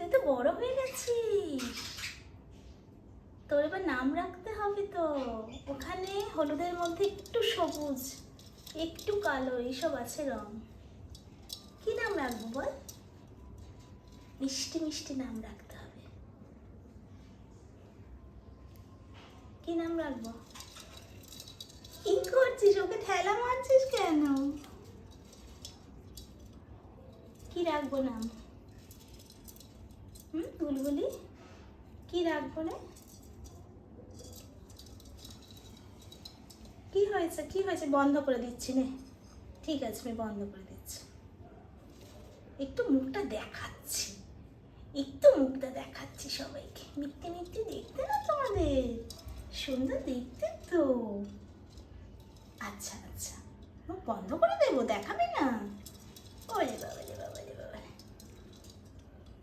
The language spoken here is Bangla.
তুই তো বড় হয়ে গেছিস। তোর এবার নাম রাখতে হবে তো। ওখানে হলুদের মধ্যে একটু সবুজ, একটু কালো, এইসব আছে রং। কি নাম রাখব বল? মিষ্টি মিষ্টি নাম রাখতে হবে। কি নাম রাখব? কি করছিস? ওকে ঠেলা মারছিস কেন? কি রাখব নাম? বুলবুলি কি রাখব রে? কি হয়েছে? কি হয়েছে? বন্ধ করে দিচ্ছি নে। ঠিক আছে, আমি বন্ধ করে দিচ্ছি। একটু মুখটা দেখাচ্ছি। একটু মুখটা দেখাচ্ছি সবাইকে। মিথ্যে মিথ্যে দেখতে না তোমাদের? সুন্দর দেখতে তো। আচ্ছা আচ্ছা। বন্ধ করে দেবো, দেখাবে না?